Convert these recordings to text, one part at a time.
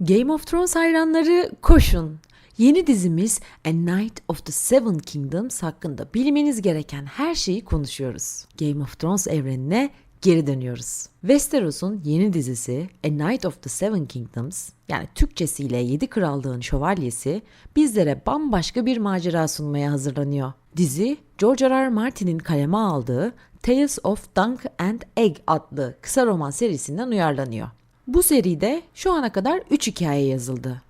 Game of Thrones hayranları koşun. Yeni dizimiz A Night of the Seven Kingdoms hakkında bilmeniz gereken her şeyi konuşuyoruz. Game of Thrones evrenine geri dönüyoruz. Westeros'un yeni dizisi A Night of the Seven Kingdoms yani Türkçesiyle Yedi Krallığın Şövalyesi bizlere bambaşka bir macera sunmaya hazırlanıyor. Dizi George R. R. Martin'in kaleme aldığı Tales of Dunk and Egg adlı kısa roman serisinden uyarlanıyor. Bu seride şu ana kadar 3 hikaye yazıldı.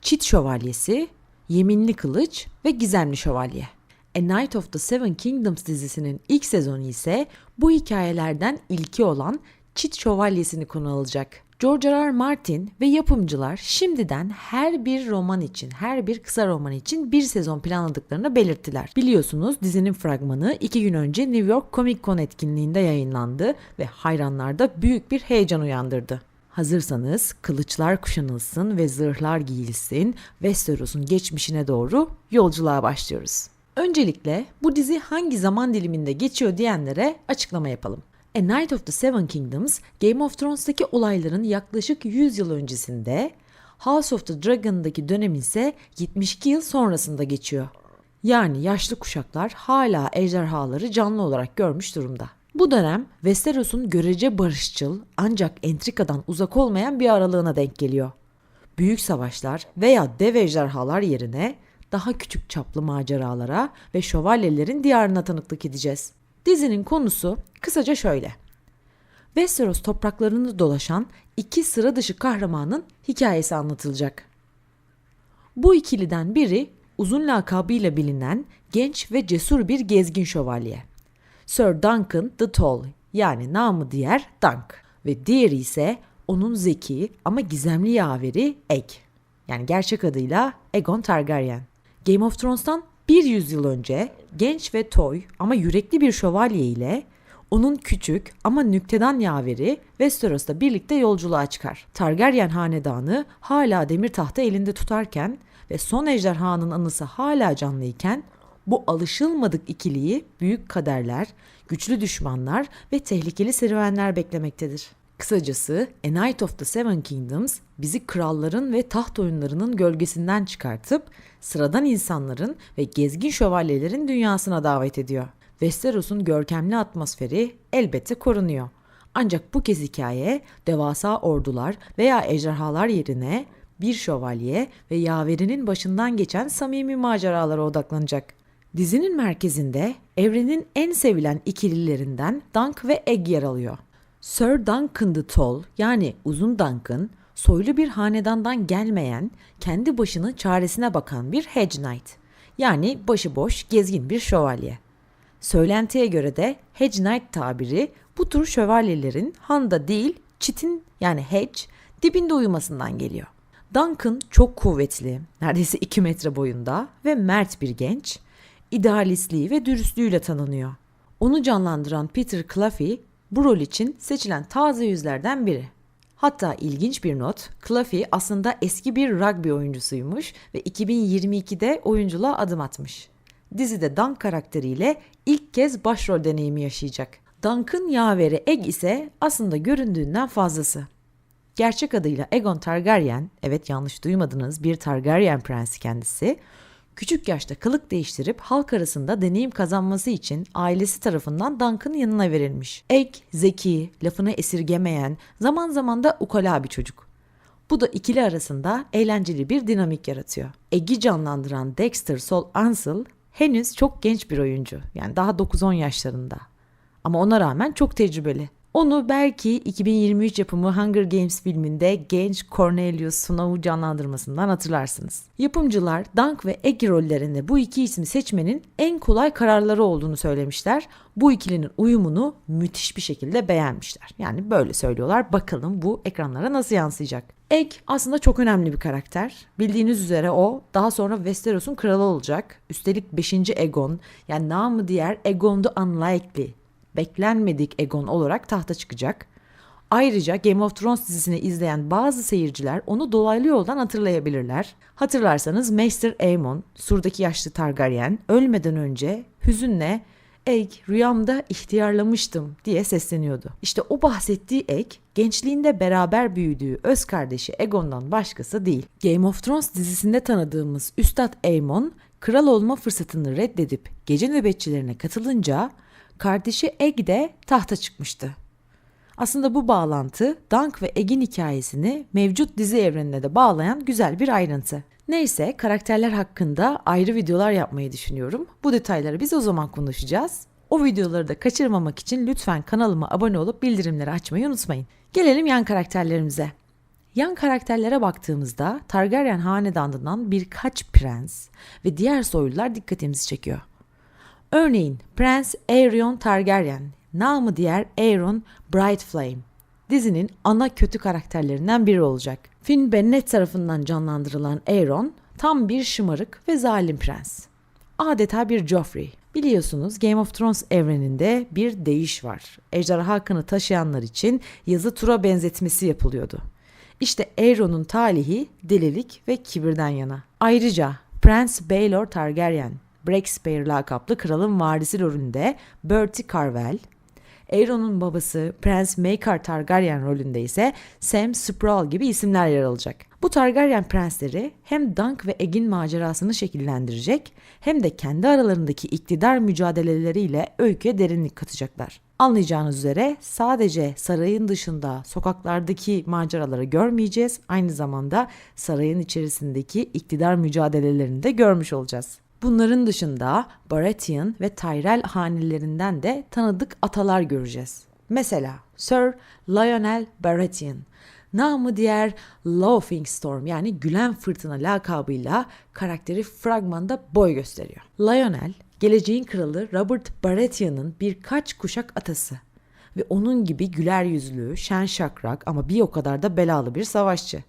Çit Şövalyesi, Yeminli Kılıç ve Gizemli Şövalye. A Night of the Seven Kingdoms dizisinin ilk sezonu ise bu hikayelerden ilki olan Çit Şövalyesi'ni konu alacak. George R. R. Martin ve yapımcılar şimdiden her bir roman için, her bir kısa roman için bir sezon planladıklarını belirttiler. Biliyorsunuz dizinin fragmanı iki gün önce New York Comic Con etkinliğinde yayınlandı ve hayranlarda büyük bir heyecan uyandırdı. Hazırsanız kılıçlar kuşanılsın ve zırhlar giyilsin, Westeros'un geçmişine doğru yolculuğa başlıyoruz. Öncelikle bu dizi hangi zaman diliminde geçiyor diyenlere açıklama yapalım. A Night of the Seven Kingdoms, Game of Thrones'taki olayların yaklaşık 100 yıl öncesinde, House of the Dragon'daki dönem ise 72 yıl sonrasında geçiyor. Yani yaşlı kuşaklar hala ejderhaları canlı olarak görmüş durumda. Bu dönem Westeros'un görece barışçıl ancak entrikadan uzak olmayan bir aralığına denk geliyor. Büyük savaşlar veya dev ejderhalar yerine daha küçük çaplı maceralara ve şövalyelerin diyarına tanıklık edeceğiz. Dizinin konusu kısaca şöyle. Westeros topraklarını dolaşan iki sıra dışı kahramanın hikayesi anlatılacak. Bu ikiliden biri uzun lakabıyla bilinen genç ve cesur bir gezgin şövalye. Sir Duncan the Tall yani namı diğer Dunk ve diğeri ise onun zeki ama gizemli yaveri Egg yani gerçek adıyla Aegon Targaryen. Game of Thrones'tan bir yüzyıl önce genç ve toy ama yürekli bir şövalye ile onun küçük ama nüktedan yaveri Westeros'ta birlikte yolculuğa çıkar. Targaryen hanedanı hala demir tahta elinde tutarken ve son ejderhanın anısı hala canlıyken bu alışılmadık ikiliyi büyük kaderler, güçlü düşmanlar ve tehlikeli serüvenler beklemektedir. Kısacası A Night of the Seven Kingdoms bizi kralların ve taht oyunlarının gölgesinden çıkartıp sıradan insanların ve gezgin şövalyelerin dünyasına davet ediyor. Westeros'un görkemli atmosferi elbette korunuyor. Ancak bu kez hikaye devasa ordular veya ejderhalar yerine bir şövalye ve yaverinin başından geçen samimi maceralara odaklanacak. Dizinin merkezinde evrenin en sevilen ikililerinden Dunk ve Egg yer alıyor. Sir Duncan the Tall yani Uzun Duncan soylu bir hanedandan gelmeyen, kendi başının çaresine bakan bir Hedge Knight. Yani başıboş, gezgin bir şövalye. Söylentiye göre de Hedge Knight tabiri bu tür şövalyelerin handa değil, çitin yani hedge dibinde uyumasından geliyor. Duncan çok kuvvetli, neredeyse 2 metre boyunda ve mert bir genç, idealistliği ve dürüstlüğüyle tanınıyor. Onu canlandıran Peter Cluffy bu rol için seçilen taze yüzlerden biri. Hatta ilginç bir not, Cluffy aslında eski bir rugby oyuncusuymuş ve 2022'de oyunculuğa adım atmış. Dizide Dunk karakteriyle ilk kez başrol deneyimi yaşayacak. Dunk'ın yaveri Egg ise aslında göründüğünden fazlası. Gerçek adıyla Aegon Targaryen, evet yanlış duymadınız bir Targaryen prensi kendisi, küçük yaşta kılık değiştirip halk arasında deneyim kazanması için ailesi tarafından Duncan yanına verilmiş. Egg, zeki, lafını esirgemeyen, zaman zaman da ukala bir çocuk. Bu da ikili arasında eğlenceli bir dinamik yaratıyor. Egg'i canlandıran Dexter Sol Ansel henüz çok genç bir oyuncu. Yani daha 9-10 yaşlarında. Ama ona rağmen çok tecrübeli. Onu belki 2023 yapımı Hunger Games filminde genç Cornelius Snow'u canlandırmasından hatırlarsınız. Yapımcılar Dunk ve Egg rollerinde bu iki ismi seçmenin en kolay kararları olduğunu söylemişler. Bu ikilinin uyumunu müthiş bir şekilde beğenmişler. Yani böyle söylüyorlar. Bakalım bu ekranlara nasıl yansıyacak. Egg aslında çok önemli bir karakter. Bildiğiniz üzere o daha sonra Westeros'un kralı olacak. Üstelik 5. Aegon yani namı diğer Aegon the Unlikely beklenmedik Egon olarak tahta çıkacak. Ayrıca Game of Thrones dizisini izleyen bazı seyirciler onu dolaylı yoldan hatırlayabilirler. Hatırlarsanız Maester Aemon, Sur'daki yaşlı Targaryen, ölmeden önce hüzünle Egg rüyamda ihtiyarlamıştım diye sesleniyordu. İşte o bahsettiği Egg gençliğinde beraber büyüdüğü öz kardeşi Aegon'dan başkası değil. Game of Thrones dizisinde tanıdığımız Üstad Aemon kral olma fırsatını reddedip gece nöbetçilerine katılınca kardeşi Egg de tahta çıkmıştı. Aslında bu bağlantı Dunk ve Egg'in hikayesini mevcut dizi evrenine de bağlayan güzel bir ayrıntı. Neyse karakterler hakkında ayrı videolar yapmayı düşünüyorum. Bu detayları biz o zaman konuşacağız. O videoları da kaçırmamak için lütfen kanalıma abone olup bildirimleri açmayı unutmayın. Gelelim yan karakterlerimize. Yan karakterlere baktığımızda Targaryen hanedanından birkaç prens ve diğer soylular dikkatimizi çekiyor. Örneğin Prens Aerion Targaryen, namı diğer Aeron Brightflame. Dizinin ana kötü karakterlerinden biri olacak. Finn Bennett tarafından canlandırılan Aeron tam bir şımarık ve zalim prens. Adeta bir Joffrey. Biliyorsunuz Game of Thrones evreninde bir değiş var. Ejderha kanı taşıyanlar için yazı tura benzetmesi yapılıyordu. İşte Aeron'un talihi delilik ve kibirden yana. Ayrıca Prens Baelor Targaryen, Breakspear lakaplı kralın varisi rolünde Bertie Carvel, Aeron'un babası Prens Maekar Targaryen rolünde ise Sam Sproul gibi isimler yer alacak. Bu Targaryen prensleri hem Dunk ve Egg'in macerasını şekillendirecek hem de kendi aralarındaki iktidar mücadeleleriyle öyküye derinlik katacaklar. Anlayacağınız üzere sadece sarayın dışında sokaklardaki maceraları görmeyeceğiz. Aynı zamanda sarayın içerisindeki iktidar mücadelelerini de görmüş olacağız. Bunların dışında Baratheon ve Tyrell hanelerinden de tanıdık atalar göreceğiz. Mesela Sir Lionel Baratheon, namı diğer Laughing Storm yani gülen fırtına lakabıyla karakteri fragmanda boy gösteriyor. Lionel, geleceğin kralı Robert Baratheon'ın birkaç kuşak atası ve onun gibi güler yüzlü, şen şakrak ama bir o kadar da belalı bir savaşçı.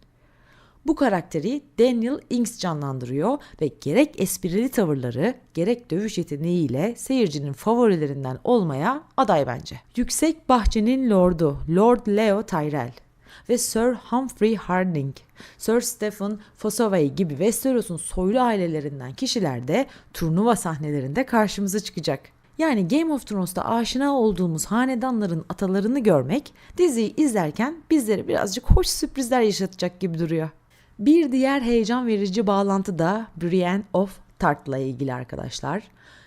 Bu karakteri Daniel Inks canlandırıyor ve gerek esprili tavırları gerek dövüş yeteneğiyle seyircinin favorilerinden olmaya aday bence. Yüksek Bahçenin Lordu Lord Leo Tyrell ve Sir Humphrey Harding, Sir Stephen Fossoway gibi Westeros'un soylu ailelerinden kişiler de turnuva sahnelerinde karşımıza çıkacak. Yani Game of Thrones'ta aşina olduğumuz hanedanların atalarını görmek diziyi izlerken bizlere birazcık hoş sürprizler yaşatacak gibi duruyor. Bir diğer heyecan verici bağlantı da Brienne of Tarth'la ilgili arkadaşlar.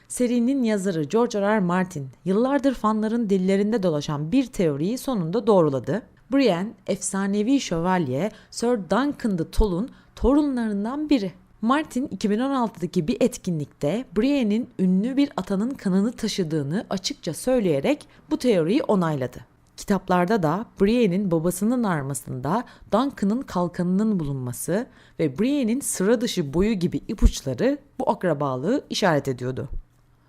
Serinin yazarı George R. R. Martin yıllardır fanların dillerinde dolaşan bir teoriyi sonunda doğruladı. Brienne, efsanevi şövalye Sir Duncan de Toll'un torunlarından biri. Martin 2016'daki bir etkinlikte Brienne'in ünlü bir atanın kanını taşıdığını açıkça söyleyerek bu teoriyi onayladı. Kitaplarda da Brienne'in babasının armasında Duncan'ın kalkanının bulunması ve Brienne'in sıra dışı boyu gibi ipuçları bu akrabalığı işaret ediyordu.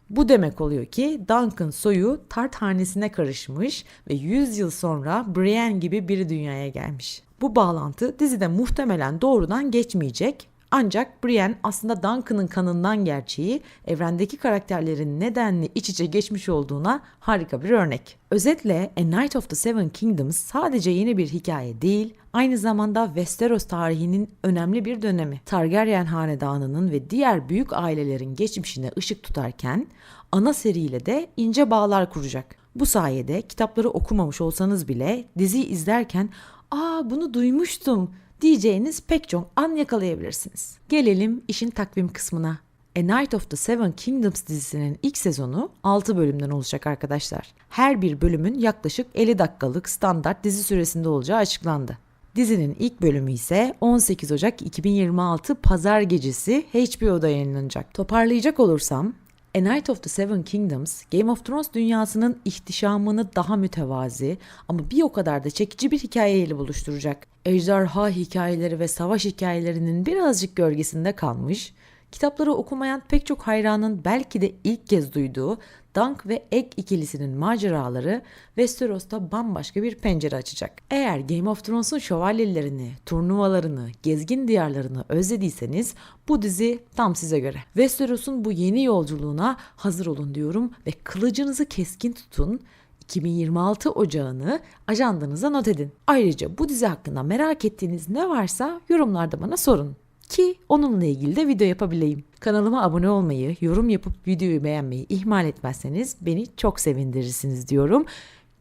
Bu demek oluyor ki Duncan soyu Tart hanesine karışmış ve 100 yıl sonra Brienne gibi biri dünyaya gelmiş. Bu bağlantı dizide muhtemelen doğrudan geçmeyecek ancak Brienne aslında Duncan'ın kanından gerçeği evrendeki karakterlerin nedenli iç içe geçmiş olduğuna harika bir örnek. Özetle A Night of the Seven Kingdoms sadece yeni bir hikaye değil, aynı zamanda Westeros tarihinin önemli bir dönemi. Targaryen hanedanının ve diğer büyük ailelerin geçmişine ışık tutarken ana seriyle de ince bağlar kuracak. Bu sayede kitapları okumamış olsanız bile diziyi izlerken ''Aa bunu duymuştum'' diyeceğiniz pek çok an yakalayabilirsiniz. Gelelim işin takvim kısmına. A Night of the Seven Kingdoms dizisinin ilk sezonu 6 bölümden olacak arkadaşlar. Her bir bölümün yaklaşık 50 dakikalık standart dizi süresinde olacağı açıklandı. Dizinin ilk bölümü ise 18 Ocak 2026 Pazar gecesi HBO'da yayınlanacak. Toparlayacak olursam A Night of the Seven Kingdoms, Game of Thrones dünyasının ihtişamını daha mütevazi ama bir o kadar da çekici bir hikayeyle buluşturacak. Ejderha hikayeleri ve savaş hikayelerinin birazcık gölgesinde kalmış, kitapları okumayan pek çok hayranın belki de ilk kez duyduğu Dunk ve Egg ikilisinin maceraları Westeros'ta bambaşka bir pencere açacak. Eğer Game of Thrones'un şövalyelerini, turnuvalarını, gezgin diyarlarını özlediyseniz bu dizi tam size göre. Westeros'un bu yeni yolculuğuna hazır olun diyorum ve kılıcınızı keskin tutun. 2026 Ocağı'nı ajandanıza not edin. Ayrıca bu dizi hakkında merak ettiğiniz ne varsa yorumlarda bana sorun. Ki onunla ilgili de video yapabileyim. Kanalıma abone olmayı, yorum yapıp videoyu beğenmeyi ihmal etmezseniz beni çok sevindirirsiniz diyorum.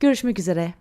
Görüşmek üzere.